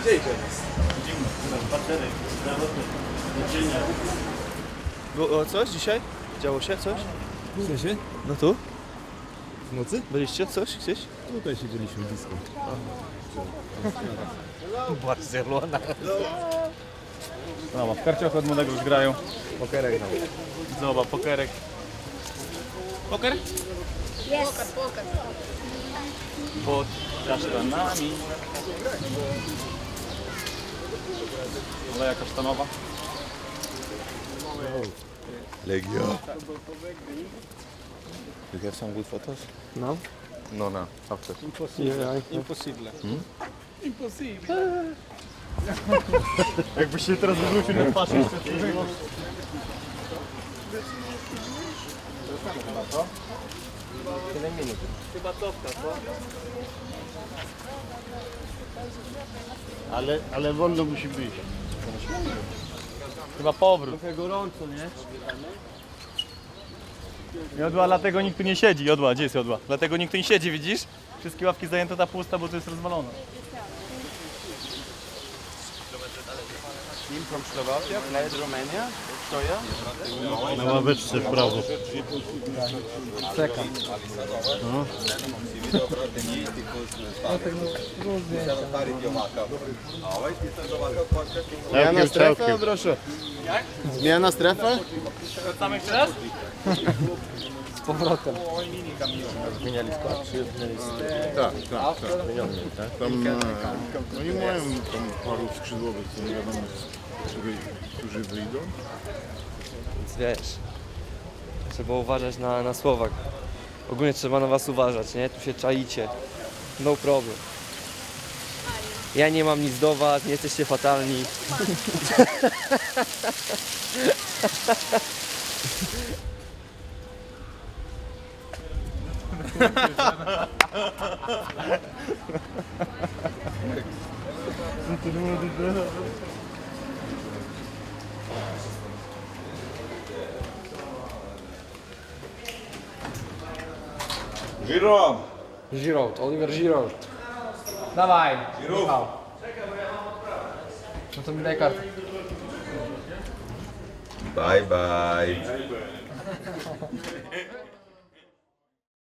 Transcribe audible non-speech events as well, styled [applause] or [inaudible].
Gdzie idziemy? Spacerek, zdrowotny, leczenia. Było coś dzisiaj? Działo się coś? W sensie? No tu? W nocy? Byliście coś gdzieś? Tutaj siedzieliśmy blisko. Barcelona. No, w karcioch od młodego już grają. Pokerek nam. Zobacz, pokerek. Poker? Yes. Poker, poker. Pod kasztanami. Oleja kasztanowa. Legio. You have some good photos? No. No, no. After. Impossible. [laughs] Jakbyś się teraz wywrócił na twarz jeszcze. Chyba cofka, co? Ale, ale wolno musi być. Chyba powrót. Trochę gorąco, nie? Jodła, dlatego nikt tu nie siedzi. Jodła, gdzie jest jodła? Dlatego nikt tu nie siedzi, widzisz? Wszystkie ławki zajęte, ta pusta, bo to jest rozwalone. Team from Slovakia played Romania. Stoja. Na ławeczce w prawo. Second. Zmiana strefa, proszę. Zmiana strefa? Tam jeszcze raz? [laughs] Z powrotem. Zmieniali skład, czy zmieniali Tak, tak, tak. zmieniony, tak? Tam, e, oni mają tam paru skrzydłowych, co nie wiadomo, którzy, którzy wyjdą. Więc wiesz, trzeba uważać na, na słowach. Ogólnie trzeba na was uważać, nie? Tu się czaicie. No problem. Ja nie mam nic do was, nie jesteście fatalni. [laughs] Giraud. Giraud, Oliver Giraud. Давай. Giraud. Что там лекар? Bye bye. bye, [laughs] bye.